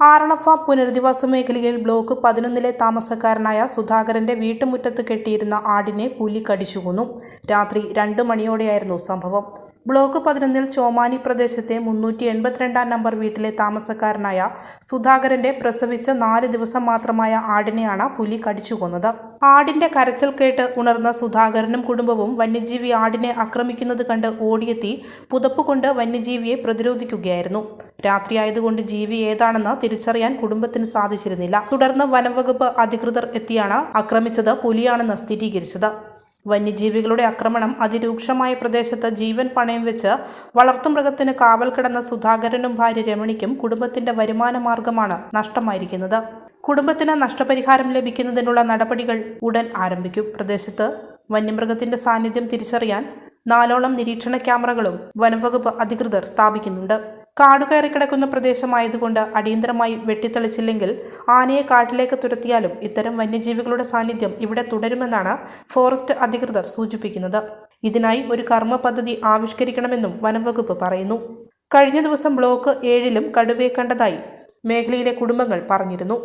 ആറളഫ പുനരധിവാസ മേഖലയിൽ ബ്ലോക്ക് പതിനൊന്നിലെ താമസക്കാരനായ സുധാകരന്റെ വീട്ടുമുറ്റത്ത് കെട്ടിയിരുന്ന ആടിനെ പുലി കടിച്ചു കൊന്നു രാത്രി രണ്ട് മണിയോടെയായിരുന്നു സംഭവം. ബ്ലോക്ക് പതിനൊന്നിൽ ചോമാനി പ്രദേശത്തെ മുന്നൂറ്റി എൺപത്തിരണ്ടാം നമ്പർ വീട്ടിലെ താമസക്കാരനായ സുധാകരന്റെ പ്രസവിച്ച നാല് ദിവസം മാത്രമായ ആടിനെയാണ് പുലി കടിച്ചു കൊന്നത് ആടിന്റെ കരച്ചിൽ കേട്ട് ഉണർന്ന സുധാകരനും കുടുംബവും വന്യജീവി ആടിനെ ആക്രമിക്കുന്നത് കണ്ട് ഓടിയെത്തി പുതപ്പ് കൊണ്ട് വന്യജീവിയെ പ്രതിരോധിക്കുകയായിരുന്നു. രാത്രിയായതുകൊണ്ട് ജീവി ഏതാണെന്ന് തിരിച്ചറിയാൻ കുടുംബത്തിന് സാധിച്ചിരുന്നില്ല. തുടർന്ന് വനംവകുപ്പ് അധികൃതർ എത്തിയാണ് ആക്രമിച്ചത് പുലിയാണെന്ന് സ്ഥിരീകരിച്ചത്. വന്യജീവികളുടെ ആക്രമണം അതിരൂക്ഷമായ പ്രദേശത്ത് ജീവൻ പണയം വെച്ച് വളർത്തുമൃഗത്തിന് കാവൽ കിടന്ന സുധാകരനും ഭാര്യ രമണിക്കും കുടുംബത്തിന്റെ വരുമാന മാർഗമാണ് നഷ്ടമായിരിക്കുന്നത്. കുടുംബത്തിന് നഷ്ടപരിഹാരം ലഭിക്കുന്നതിനുള്ള നടപടികൾ ഉടൻ ആരംഭിക്കും. പ്രദേശത്ത് വന്യമൃഗത്തിന്റെ സാന്നിധ്യം തിരിച്ചറിയാൻ നാലോളം നിരീക്ഷണ ക്യാമറകളും വനംവകുപ്പ് അധികൃതർ സ്ഥാപിക്കുന്നുണ്ട്. കാടുകയറി കിടക്കുന്ന പ്രദേശമായതുകൊണ്ട് അടിയന്തരമായി വെട്ടിത്തെളിച്ചില്ലെങ്കിൽ ആനയെ കാട്ടിലേക്ക് തുരത്തിയാലും ഇത്തരം വന്യജീവികളുടെ സാന്നിധ്യം ഇവിടെ തുടരുമെന്നാണ് ഫോറസ്റ്റ് അധികൃതർ സൂചിപ്പിക്കുന്നത്. ഇതിനായി ഒരു കർമ്മ പദ്ധതി ആവിഷ്കരിക്കണമെന്നും വനംവകുപ്പ് പറയുന്നു. കഴിഞ്ഞ ദിവസം ബ്ലോക്ക് ഏഴിലും കടുവയെ കണ്ടതായി മേഖലയിലെ കുടുംബങ്ങൾ പറഞ്ഞിരുന്നു.